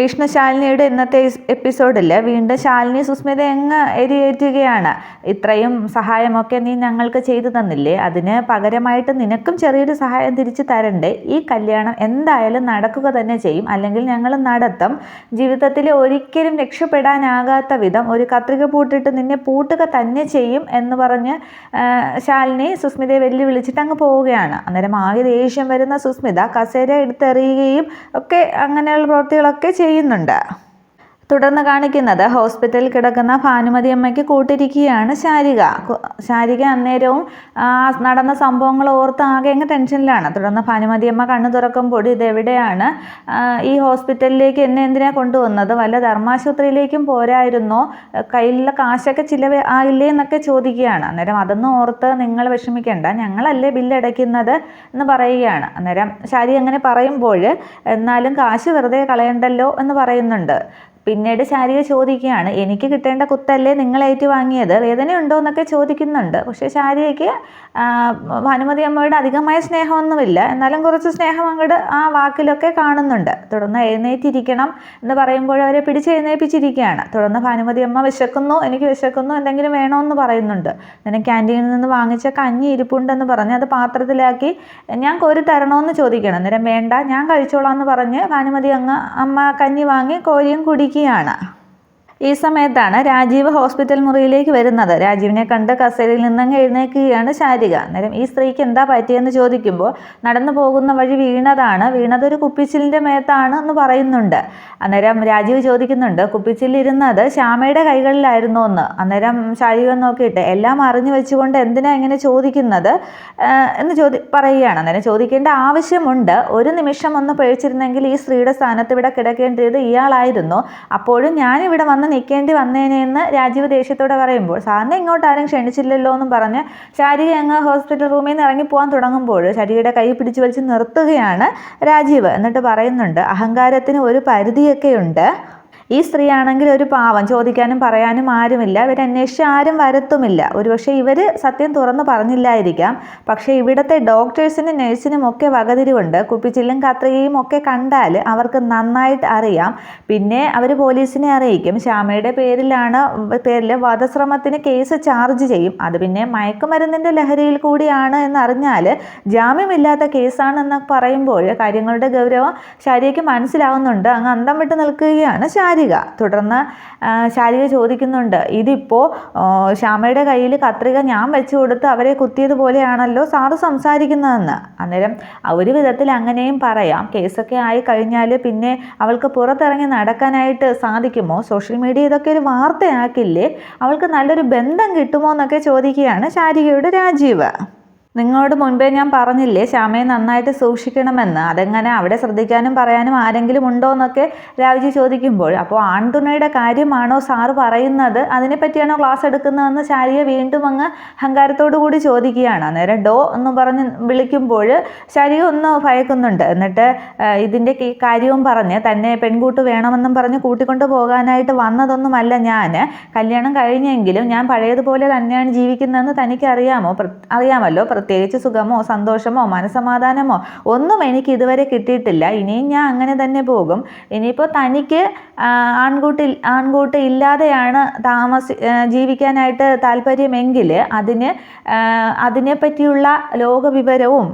വിഷ്ണു ശാലിനിയുടെ ഇന്നത്തെ എപ്പിസോഡിൽ വീണ്ടും ശാലിനി സുസ്മിത എങ്ങ് എരിയേറ്റുകയാണ്? ഇത്രയും സഹായമൊക്കെ നീ ഞങ്ങൾക്ക് ചെയ്തു തന്നില്ലേ? അതിന് പകരമായിട്ട് നിനക്കും ചെറിയൊരു സഹായം തിരിച്ചു തരണ്ടേ? ഈ കല്യാണം എന്തായാലും നടക്കുക തന്നെ ചെയ്യും. അല്ലെങ്കിൽ ഞങ്ങൾ നടത്തും. ജീവിതത്തിൽ ഒരിക്കലും രക്ഷപ്പെടാനാകാത്ത വിധം ഒരു കത്രിക പൂട്ടിട്ട് നിന്നെ പൂട്ടുക തന്നെ ചെയ്യും എന്ന് പറഞ്ഞ് ശാലിനി സുസ്മിതയെ വെല്ലുവിളിച്ചിട്ട് അങ്ങ് പോവുകയാണ്. അന്നേരം ആകെ ദേഷ്യം വരുന്ന സുസ്മിത കസേര എടുത്തെറിയുകയും ഒക്കെ അങ്ങനെയുള്ള പ്രവൃത്തികളൊക്കെ ചെയ്യുന്നുണ്ട്. തുടർന്ന് കാണിക്കുന്നത് ഹോസ്പിറ്റലിൽ കിടക്കുന്ന ഭാനുമതി അമ്മയ്ക്ക് കൂട്ടിരിക്കുകയാണ് ശാരിക. ശാരിക അന്നേരവും നടന്ന സംഭവങ്ങൾ ഓർത്ത് ആകെ അങ്ങ് ടെൻഷനിലാണ്. തുടർന്ന് ഭാനുമതി അമ്മ കണ്ണു തുറക്കുമ്പോൾ ഇതെവിടെയാണ്? ഈ ഹോസ്പിറ്റലിലേക്ക് എന്നെ എന്തിനാ കൊണ്ടുവന്നത്? വല്ല ധർമാശുപത്രിയിലേക്കും പോരായിരുന്നോ? കയ്യിലുള്ള കാശൊക്കെ ചിലവ് ആയില്ലേ എന്നൊക്കെ ചോദിക്കുകയാണ്. അന്നേരം അതൊന്നും ഓർത്ത് നിങ്ങൾ വിഷമിക്കേണ്ട ഞങ്ങളല്ലേ ബില്ലടയ്ക്കുന്നത് എന്ന് പറയുകയാണ്. അന്നേരം ശാരി അങ്ങനെ പറയുമ്പോൾ എന്നാലും കാശ് വെറുതെ കളയണ്ടല്ലോ എന്ന് പറയുന്നുണ്ട്. പിന്നീട് ശാരിക ചോദിക്കുകയാണ് എനിക്ക് കിട്ടേണ്ട കുത്തല്ലേ നിങ്ങൾ ഏറ്റു വാങ്ങിയത്? വേദനയുണ്ടോ എന്നൊക്കെ ചോദിക്കുന്നുണ്ട്. പക്ഷേ ശാരികയ്ക്ക് ഭാനുമതി അമ്മയുടെ അധികമായ സ്നേഹമൊന്നുമില്ല. എന്നാലും കുറച്ച് സ്നേഹം അങ്ങോട്ട് ആ വാക്കിലൊക്കെ കാണുന്നുണ്ട്. തുടർന്ന് എഴുന്നേറ്റിരിക്കണം എന്ന് പറയുമ്പോൾ അവരെ പിടിച്ച് എഴുന്നേൽപ്പിച്ചിരിക്കുകയാണ് തുടർന്ന് ഭാനുമതി അമ്മ വിശക്കുന്നു എനിക്ക് വിശക്കുന്നു എന്തെങ്കിലും വേണമെന്ന് പറയുന്നുണ്ട്. ഞാൻ ക്യാന്റീനിൽ നിന്ന് വാങ്ങിച്ച കഞ്ഞി ഇരിപ്പുണ്ടെന്ന് പറഞ്ഞ് അത് പാത്രത്തിലാക്കി ഞാൻ കോരി തരണമെന്ന് ചോദിക്കണം. അന്നേരം വേണ്ട ഞാൻ കഴിച്ചോളാം എന്ന് പറഞ്ഞ് ഭാനുമതി അങ്ങ് അമ്മ കഞ്ഞി വാങ്ങി കോരിയും കുടിക്കുകയാണ് ഈ സമയത്താണ് രാജീവ് ഹോസ്പിറ്റൽ മുറിയിലേക്ക് വരുന്നത്. രാജീവിനെ കണ്ട് കസേരയിൽ നിന്നങ്ങ് എഴുന്നേൽക്കുകയാണ് ശാരിക. അന്നേരം ഈ സ്ത്രീക്ക് എന്താ പറ്റിയെന്ന് ചോദിക്കുമ്പോൾ നടന്നു പോകുന്ന വഴി വീണതാണ്. വീണത് ഒരു കുപ്പിച്ചിലിന്റെ മേത്താണ് എന്ന് പറയുന്നുണ്ട്. അന്നേരം രാജീവ് ചോദിക്കുന്നുണ്ട് കുപ്പിച്ചില്ലിരുന്നത് ശ്യാമയുടെ കൈകളിലായിരുന്നു എന്ന്? അന്നേരം ശാരിക നോക്കിയിട്ട് എല്ലാം അറിഞ്ഞു വെച്ചുകൊണ്ട് എന്തിനാ ഇങ്ങനെ ചോദിക്കുന്നത്? എന്ന് ചോദി പറയുകയാണ്. അന്നേരം ചോദിക്കേണ്ട ആവശ്യമുണ്ട്. ഒരു നിമിഷം ഒന്ന് പഴിച്ചിരുന്നെങ്കിൽ ഈ സ്ത്രീയുടെ സ്ഥാനത്ത് ഇവിടെ കിടക്കേണ്ടത് ഇയാളായിരുന്നു. അപ്പോഴും ഞാനിവിടെ വന്ന് നിൽക്കേണ്ടി വന്നേനെയെന്ന് രാജീവ് ദേഷ്യത്തോടെ പറയുമ്പോൾ സാറിനെ ഇങ്ങോട്ട് ആരും ക്ഷണിച്ചില്ലല്ലോ എന്നും പറഞ്ഞ് ശാരിക അങ്ങ് ഹോസ്പിറ്റൽ റൂമിൽ നിന്ന് ഇറങ്ങി പോകാൻ തുടങ്ങുമ്പോൾ ശാരികയുടെ കൈ പിടിച്ചു വലിച്ച് നിർത്തുകയാണ് രാജീവ്. എന്നിട്ട് പറയുന്നുണ്ട് അഹങ്കാരത്തിന് ഒരു പരിധിയൊക്കെയുണ്ട്. ഈ സ്ത്രീയാണെങ്കിൽ ഒരു പാവം ചോദിക്കാനും പറയാനും ആരുമില്ല. ഇവരന്വേഷിച്ച് ആരും വരത്തുമില്ല. ഒരുപക്ഷെ ഇവർ സത്യം തുറന്നു പറഞ്ഞില്ലായിരിക്കാം. പക്ഷേ ഇവിടുത്തെ ഡോക്ടേഴ്സിനും നഴ്സിനും ഒക്കെ വകതിരിവുണ്ട്. കുപ്പിച്ചില്ലും കത്രികയും ഒക്കെ കണ്ടാൽ അവർക്ക് നന്നായിട്ട് അറിയാം. പിന്നെ അവർ പോലീസിനെ അറിയിക്കും. ശ്യാമയുടെ പേരിലാണ് പേരിൽ വധശ്രമത്തിന് കേസ് ചാർജ് ചെയ്യും. അത് പിന്നെ മയക്കുമരുന്നിന്റെ ലഹരിയിൽ കൂടിയാണ് എന്നറിഞ്ഞാൽ ജാമ്യമില്ലാത്ത കേസാണെന്ന് പറയുമ്പോൾ കാര്യങ്ങളുടെ ഗൗരവം ശാരികയ്ക്ക് മനസ്സിലാവുന്നുണ്ട്. അങ്ങ് അന്തം വിട്ട് നിൽക്കുകയാണ് ശാരിക തുടർന്ന് ശാലിക ചോദിക്കുന്നുണ്ട് ഇതിപ്പോൾ ശ്യാമയുടെ കയ്യിൽ കത്രിക ഞാൻ വെച്ചു കൊടുത്ത് അവരെ കുത്തിയതുപോലെയാണല്ലോ സാറ് സംസാരിക്കുന്നതെന്ന്. അന്നേരം ഒരു വിധത്തിൽ അങ്ങനെയും പറയാം. കേസൊക്കെ ആയി കഴിഞ്ഞാൽ പിന്നെ അവൾക്ക് പുറത്തിറങ്ങി നടക്കാനായിട്ട് സാധിക്കുമോ? സോഷ്യൽ മീഡിയ ഇതൊക്കെ ഒരു വാർത്തയാക്കില്ലേ? അവൾക്ക് നല്ലൊരു ബന്ധം കിട്ടുമോ? എന്നൊക്കെ ചോദിക്കുകയാണ് ശാരികയുടെ രാജീവ്. നിങ്ങളോട് മുൻപേ ഞാൻ പറഞ്ഞില്ലേ ശ്യാമയെ നന്നായിട്ട് സൂക്ഷിക്കണമെന്ന്. അതെങ്ങനെ അവിടെ ശ്രദ്ധിക്കാനും പറയാനും ആരെങ്കിലും ഉണ്ടോ എന്നൊക്കെ രാവിജി ചോദിക്കുമ്പോൾ അപ്പോൾ ആൺതുണയുടെ കാര്യമാണോ സാറ് പറയുന്നത്? അതിനെപ്പറ്റിയാണോ ക്ലാസ് എടുക്കുന്നതെന്ന് ശാരിയെ വീണ്ടും അങ്ങ് അഹങ്കാരത്തോടു കൂടി ചോദിക്കുകയാണ്. അന്നേരം ഡോ എന്ന് പറഞ്ഞ് വിളിക്കുമ്പോൾ ശാരിക ഒന്ന് ഭയക്കുന്നുണ്ട്. എന്നിട്ട് ഇതിന്റെ കാര്യവും പറഞ്ഞ് തന്നെ പെൺകൂട്ട് വേണമെന്നും പറഞ്ഞ് കൂട്ടിക്കൊണ്ട് പോകാനായിട്ട് വന്നതൊന്നുമല്ല ഞാൻ. കല്യാണം കഴിഞ്ഞെങ്കിലും ഞാൻ പഴയതുപോലെ തന്നെയാണ് ജീവിക്കുന്നതെന്ന് തനിക്കറിയാമോ? അറിയാമല്ലോ? പ്രത്യേകിച്ച് സുഖമോ സന്തോഷമോ മനസമാധാനമോ ഒന്നും എനിക്ക് ഇതുവരെ കിട്ടിയിട്ടില്ല. ഇനിയും ഞാൻ അങ്ങനെ തന്നെ പോകും. ഇനിയിപ്പോൾ തനിക്ക് ആൺകൂട്ടി ആൺകൂട്ടി ഇല്ലാതെയാണ് താമസി ജീവിക്കാനായിട്ട് താല്പര്യമെങ്കിൽ അതിന് അതിനെപ്പറ്റിയുള്ള ലോകവിവരവും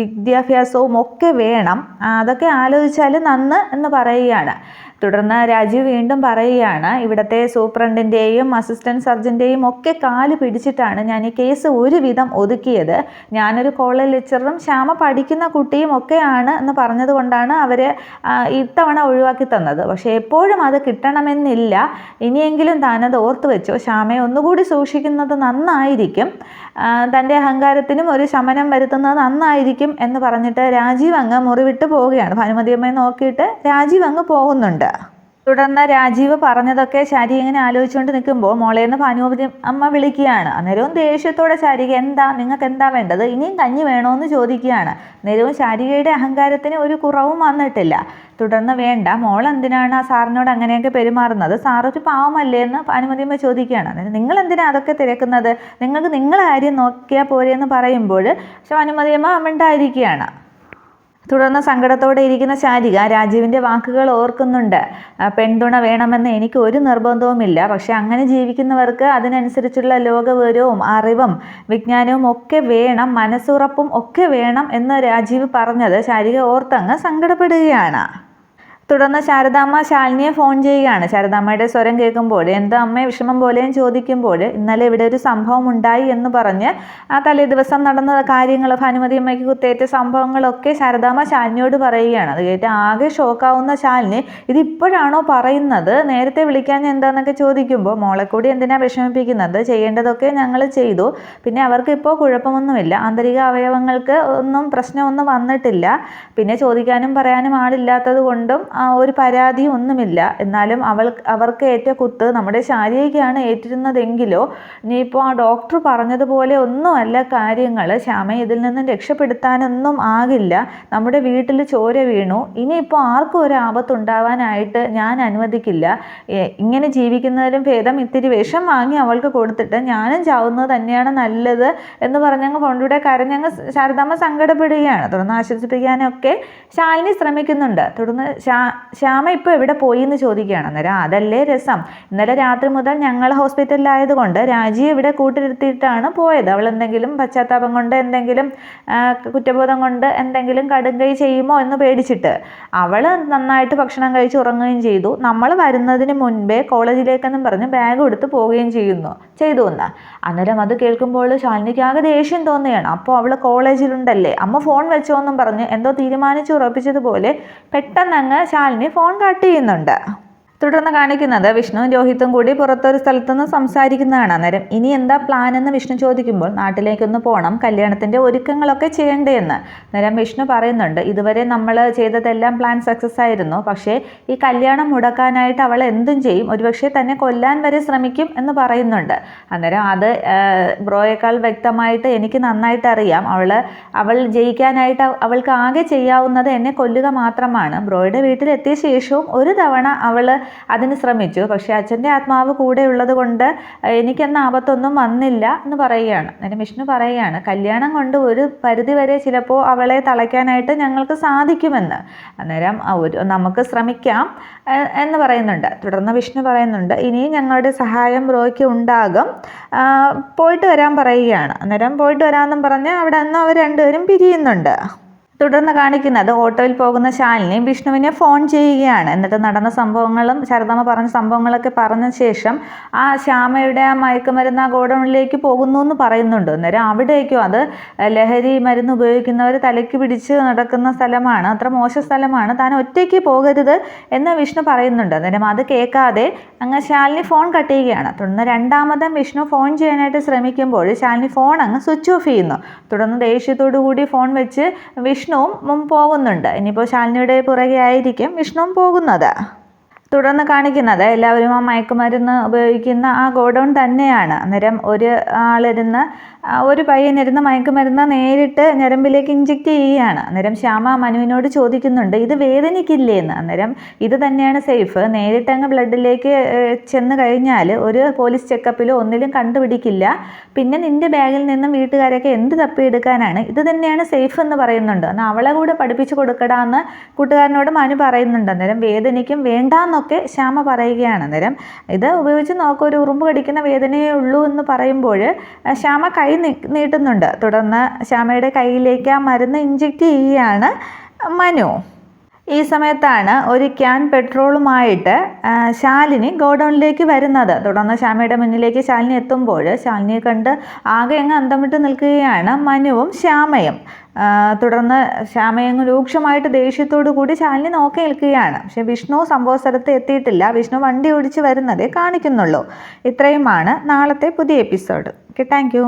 വിദ്യാഭ്യാസവും ഒക്കെ വേണം. അതൊക്കെ ആലോചിച്ചാൽ നന്ന് എന്ന് പറയുകയാണ്. തുടർന്ന് രാജീവ് വീണ്ടും പറയുകയാണ് ഇവിടുത്തെ സൂപ്രണ്ടിന്റെയും അസിസ്റ്റന്റ് സർജന്റെയും ഒക്കെ കാൽ പിടിച്ചിട്ടാണ് ഞാൻ ഈ കേസ് ഒരുവിധം ഒതുക്കിയത്. ഞാനൊരു കോളേജ് ലെക്ചറും ശ്യാമ പഠിക്കുന്ന കുട്ടിയും ഒക്കെയാണ് എന്ന് പറഞ്ഞതുകൊണ്ടാണ് അവർ ഇത്തവണ ഒഴിവാക്കി തന്നത്. പക്ഷേ എപ്പോഴും അത് കിട്ടണമെന്നില്ല. ഇനിയെങ്കിലും താനത് ഓർത്തു വെച്ചോ. ശ്യാമയെ ഒന്നുകൂടി സൂക്ഷിക്കുന്നത് നന്നായിരിക്കും. തന്റെ അഹങ്കാരത്തിനും ഒരു ശമനം വരുത്തുന്നത് നന്നായിരിക്കും എന്ന് പറഞ്ഞിട്ട് രാജീവ് അങ്ങ് മുറിവിട്ട് പോവുകയാണ്. ഭാനുമതിയമ്മയെ നോക്കിയിട്ട് രാജീവ് അങ്ങ് പോകുന്നുണ്ട്. തുടർന്ന് രാജീവ് പറഞ്ഞതൊക്കെ ശാരി ഇങ്ങനെ ആലോചിച്ചുകൊണ്ട് നിൽക്കുമ്പോൾ മോളേന്ന് ഭാനുപതി അമ്മ വിളിക്കുകയാണ്. അന്നേരവും ദേഷ്യത്തോടെ ശാരിക എന്താ? നിങ്ങൾക്ക് എന്താ വേണ്ടത്? ഇനിയും കഞ്ഞി വേണോന്ന് ചോദിക്കുകയാണ്. അന്നേരവും ശാരികയുടെ അഹങ്കാരത്തിന് ഒരു കുറവും വന്നിട്ടില്ല. തുടർന്ന് വേണ്ട മോൾ എന്തിനാണ് ആ സാറിനോട് അങ്ങനെയൊക്കെ പെരുമാറുന്നത്? സാറൊരു പാവമല്ലേ എന്ന് ഭാനുമതിയമ്മ ചോദിക്കുകയാണ്. അന്നേരം നിങ്ങൾ എന്തിനാണ് അതൊക്കെ തിരക്കുന്നത്? നിങ്ങൾക്ക് നിങ്ങളെ കാര്യം നോക്കിയാൽ പോരെ എന്ന് പറയുമ്പോൾ? പക്ഷെ ഭാനുമതിയമ്മ മിണ്ടായിരിക്കുകയാണ്. തുടർന്ന് സങ്കടത്തോടെ ഇരിക്കുന്ന ശാരിക രാജീവിന്റെ വാക്കുകൾ ഓർക്കുന്നുണ്ട്. പെൺതുണ വേണമെന്ന് എനിക്ക് ഒരു നിർബന്ധവുമില്ല. പക്ഷെ അങ്ങനെ ജീവിക്കുന്നവർക്ക് അതിനനുസരിച്ചുള്ള ലോകവിവരവും അറിവും വിജ്ഞാനവും ഒക്കെ വേണം മനസ്സുറപ്പും ഒക്കെ വേണം എന്ന് രാജീവ് പറഞ്ഞത് ശാരിക ഓർത്തങ്ങ് സങ്കടപ്പെടുകയാണ്. തുടർന്ന് ശാരദാമ്മ ശാലിനിയെ ഫോൺ ചെയ്യുകയാണ്. ശാരദാമ്മയുടെ സ്വരം കേൾക്കുമ്പോൾ എന്താ അമ്മയെ വിഷമം പോലെയും ചോദിക്കുമ്പോൾ ഇന്നലെ ഇവിടെ ഒരു സംഭവം ഉണ്ടായി എന്ന് പറഞ്ഞ് ആ തലേ ദിവസം നടന്ന കാര്യങ്ങൾ ഭാനുമതി അമ്മയ്ക്ക് കുത്തേറ്റ സംഭവങ്ങളൊക്കെ ശാരദാമ്മ ശാലിനിയോട് പറയുകയാണ്. അത് കേട്ട് ആകെ ഷോക്കാവുന്ന ശാലിനി ഇതിപ്പോഴാണോ പറയുന്നത്? നേരത്തെ വിളിക്കാൻ എന്താണെന്നൊക്കെ ചോദിക്കുമ്പോൾ മോളെ കൂടി എന്തിനാണ് വിഷമിപ്പിക്കുന്നത്? ചെയ്യേണ്ടതൊക്കെ ഞങ്ങൾ ചെയ്തു. പിന്നെ അവർക്ക് ഇപ്പോൾ കുഴപ്പമൊന്നുമില്ല. ആന്തരിക അവയവങ്ങൾക്ക് ഒന്നും പ്രശ്നമൊന്നും വന്നിട്ടില്ല. പിന്നെ ചോദിക്കാനും പറയാനും ആളില്ലാത്തത് കൊണ്ടും ഒരു പരാതി ഒന്നുമില്ല. എന്നാലും അവൾ അവർക്ക് ഏറ്റ കുത്ത് നമ്മുടെ ശാരീരികയാണ് ഏറ്റിരുന്നതെങ്കിലോ ഇനിയിപ്പോൾ ആ ഡോക്ടർ പറഞ്ഞതുപോലെ ഒന്നുമല്ല കാര്യങ്ങൾ ശ്യാമയെ ഇതിൽ നിന്നും രക്ഷപ്പെടുത്താനൊന്നും ആകില്ല. നമ്മുടെ വീട്ടിൽ ചോര വീണു. ഇനിയിപ്പോൾ ആർക്കും ഒരു ആപത്തുണ്ടാവാനായിട്ട് ഞാൻ അനുവദിക്കില്ല. ഇങ്ങനെ ജീവിക്കുന്നതിലും ഭേദം ഇത്തിരി വിഷം വാങ്ങി അവൾക്ക് കൊടുത്തിട്ട് ഞാനും ചാവുന്നത് തന്നെയാണ് നല്ലത് എന്ന് പറഞ്ഞങ്ങ് കൊണ്ടുവിടെ കരഞ്ഞങ്ങ് ശാരദാമ്മ സങ്കടപ്പെടുകയാണ്. തുടർന്ന് ആശ്വസിപ്പിക്കാനൊക്കെ ശാലിനി ശ്രമിക്കുന്നുണ്ട്. തുടർന്ന് ശാ ശ്യാമ ഇപ്പോൾ എവിടെ പോയി എന്ന് ചോദിക്കുകയാണ്. അന്നേരം അതല്ലേ രസം. ഇന്നലെ രാത്രി മുതൽ ഞങ്ങൾ ഹോസ്പിറ്റലിലായതുകൊണ്ട് രാജിയെ ഇവിടെ കൂട്ടിരുത്തിയിട്ടാണ് പോയത്. അവൾ എന്തെങ്കിലും പശ്ചാത്താപം കൊണ്ട് എന്തെങ്കിലും കുറ്റബോധം കൊണ്ട് എന്തെങ്കിലും കടുങ്കൈ ചെയ്യുമോ എന്ന് പേടിച്ചിട്ട് അവൾ നന്നായിട്ട് ഭക്ഷണം കഴിച്ച് ഉറങ്ങുകയും ചെയ്തു. നമ്മൾ വരുന്നതിന് മുൻപേ കോളേജിലേക്കെന്നും പറഞ്ഞ് ബാഗ് എടുത്ത് പോവുകയും ചെയ്യുന്നു. ചെയ്തു എന്ന്. അന്നേരം അത് കേൾക്കുമ്പോൾ ശാലിനിക്ക് ആകെ ദേഷ്യം തോന്നുകയാണ്. അപ്പോൾ അവൾ കോളേജിലുണ്ടല്ലേ? അമ്മ ഫോൺ വെച്ചോ എന്നും പറഞ്ഞ് എന്തോ തീരുമാനിച്ച് ഉറപ്പിച്ചതുപോലെ പെട്ടെന്ന് അങ്ങ് ശാലിനി ഫോൺ കട്ട് ചെയ്യുന്നുണ്ട്. തുടർന്ന് കാണിക്കുന്നത് വിഷ്ണുവും രോഹിത്തും കൂടി പുറത്തൊരു സ്ഥലത്തുനിന്ന് സംസാരിക്കുന്നതാണ്. അന്നേരം ഇനി എന്താ പ്ലാൻ എന്ന് വിഷ്ണു ചോദിക്കുമ്പോൾ നാട്ടിലേക്കൊന്ന് പോകണം കല്യാണത്തിന്റെ ഒരുക്കങ്ങളൊക്കെ ചെയ്യേണ്ടതെന്ന് അന്നേരം വിഷ്ണു പറയുന്നുണ്ട് ഇതുവരെ നമ്മൾ ചെയ്തതെല്ലാം പ്ലാൻ സക്സസ് ആയിരുന്നു. പക്ഷേ ഈ കല്യാണം മുടക്കാനായിട്ട് അവൾ എന്തും ചെയ്യും. ഒരുപക്ഷെ തന്നെ കൊല്ലാൻ വരെ ശ്രമിക്കും എന്ന് പറയുന്നുണ്ട്. അന്നേരം അത് ബ്രോയേക്കാൾ വ്യക്തമായിട്ട് എനിക്ക് നന്നായിട്ട് അറിയാം. അവൾ അവൾ ജയിക്കാനായിട്ട് അവൾക്ക് ആകെ ചെയ്യാവുന്നത് എന്നെ കൊല്ലുക മാത്രമാണ്. ബ്രോയുടെ വീട്ടിലെത്തിയ ശേഷവും ഒരു തവണ അവൾ അതിന് ശ്രമിച്ചു. പക്ഷേ അച്ഛന്റെ ആത്മാവ് കൂടെ ഉള്ളത് കൊണ്ട് എനിക്കെന്ന ആപത്തൊന്നും വന്നില്ല എന്ന് പറയുകയാണ്. അന്നേരം വിഷ്ണു പറയുകയാണ് കല്യാണം കൊണ്ട് ഒരു പരിധിവരെ ചിലപ്പോൾ അവളെ തളയ്ക്കാനായിട്ട് ഞങ്ങൾക്ക് സാധിക്കുമെന്ന്. അന്നേരം ഒരു നമുക്ക് ശ്രമിക്കാം എന്ന് പറയുന്നുണ്ട്. തുടർന്ന് വിഷ്ണു പറയുന്നുണ്ട് ഇനിയും ഞങ്ങളുടെ സഹായം ബ്രോയ്ക്ക് ഉണ്ടാകും. പോയിട്ട് വരാൻ പറയുകയാണ്. അന്നേരം പോയിട്ട് വരാമെന്നും പറഞ്ഞ് അവിടെ നിന്ന് അവർ രണ്ടുപേരും പിരിയുന്നുണ്ട്. തുടർന്ന് കാണിക്കുന്നത് ഓട്ടോയിൽ പോകുന്ന ശാലിനി വിഷ്ണുവിനെ ഫോൺ ചെയ്യുകയാണ്. എന്നിട്ട് നടന്ന സംഭവങ്ങളും ശരദമ്മ പറഞ്ഞ സംഭവങ്ങളൊക്കെ പറഞ്ഞ ശേഷം ആ ശ്യാമയുടെ ആ മയക്കുമരുന്ന് ആ ഗോഡൗണിലേക്ക് പോകുന്നു എന്ന് പറയുന്നുണ്ട്. അന്നേരം അവിടേക്കും അത് ലഹരി മരുന്ന് ഉപയോഗിക്കുന്നവർ തലയ്ക്ക് പിടിച്ച് നടക്കുന്ന സ്ഥലമാണ്. അത്ര മോശ സ്ഥലമാണ്. താൻ ഒറ്റയ്ക്ക് പോകരുത് എന്ന് വിഷ്ണു പറയുന്നുണ്ട്. അന്നേരം അത് കേൾക്കാതെ അങ്ങ് ശാലിനി ഫോൺ കട്ട് ചെയ്യുകയാണ്. തുടർന്ന് രണ്ടാമതും വിഷ്ണു ഫോൺ ചെയ്യാനായിട്ട് ശ്രമിക്കുമ്പോൾ ശാലിനി ഫോൺ അങ്ങ് സ്വിച്ച് ഓഫ് ചെയ്യുന്നു. തുടർന്ന് ദേഷ്യത്തോടു കൂടി ഫോൺ വെച്ച് വിഷ്ണു വിഷ്ണുവും പോകുന്നുണ്ട്. ഇനിയിപ്പോൾ ശാലിനിയുടെ പുറകെ ആയിരിക്കും വിഷ്ണുവും പോകുന്നത്. തുടർന്ന് കാണിക്കുന്നത് എല്ലാവരും ആ മയക്കുമരുന്ന് ഉപയോഗിക്കുന്ന ആ ഗോഡൗൺ തന്നെയാണ്. അന്നേരം ഒരു ആളിരുന്ന് ഒരു പയ്യനിരുന്ന് മയക്കുമരുന്ന് നേരിട്ട് ഞരമ്പിലേക്ക് ഇഞ്ചെക്റ്റ് ചെയ്യുകയാണ്. അന്നേരം ശ്യാമ മനുവിനോട് ചോദിക്കുന്നുണ്ട് ഇത് വേദനിക്കില്ലേ എന്ന് അന്നേരം ഇത് തന്നെയാണ് സേഫ് നേരിട്ട് അങ്ങ് ബ്ലഡിലേക്ക് ചെന്ന് കഴിഞ്ഞാൽ ഒരു പോലീസ് ചെക്കപ്പിലോ ഒന്നിലും കണ്ടുപിടിക്കില്ല. പിന്നെ നിന്റെ ബാഗിൽ നിന്നും വീട്ടുകാരൊക്കെ എന്ത് തപ്പിയെടുക്കാനാണ് ഇത് തന്നെയാണ് സേഫ് എന്ന് പറയുന്നുണ്ട്. എന്നാൽ അവളെ കൂടെ പഠിപ്പിച്ചു കൊടുക്കടാന്ന് കൂട്ടുകാരനോട് മനു പറയുന്നുണ്ട്. അന്നേരം വേദനിക്കും വേണ്ടാന്നൊക്കെ ശ്യാമ പറയുകയാണ്. അന്നേരം ഇത് ഉപയോഗിച്ച് നോക്കുക ഒരു ഉറുമ്പ് കടിക്കുന്ന വേദനയേ ഉള്ളൂ എന്ന് പറയുമ്പോൾ ശ്യാമ കൈ നീട്ടുന്നുണ്ട്. തുടർന്ന് ശ്യാമയുടെ കയ്യിലേക്ക് ആ മരുന്ന് ഇഞ്ചെക്റ്റ് ചെയ്യുകയാണ് മനു. ഈ സമയത്താണ് ഒരു ക്യാൻ പെട്രോളുമായിട്ട് ശാലിനി ഗോഡൗണിലേക്ക് വരുന്നത്. തുടർന്ന് ശ്യാമയുടെ മുന്നിലേക്ക് ശാലിനി എത്തുമ്പോൾ ശാലിനിയെ കണ്ട് ആകെ അങ്ങ് അന്തം വിട്ട് നിൽക്കുകയാണ് മനുവും ശ്യാമയും. തുടർന്ന് ശ്യാമയങ്ങ് രൂക്ഷമായിട്ട് ദേഷ്യത്തോടു കൂടി ശാലിനി നോക്കി നിൽക്കുകയാണ്. പക്ഷെ വിഷ്ണു സംഭവ സ്ഥലത്ത് എത്തിയിട്ടില്ല. വിഷ്ണു വണ്ടി ഓടിച്ച് വരുന്നതേ കാണിക്കുന്നുള്ളൂ. ഇത്രയുമാണ് നാളത്തെ പുതിയ എപ്പിസോഡ്. Okay thank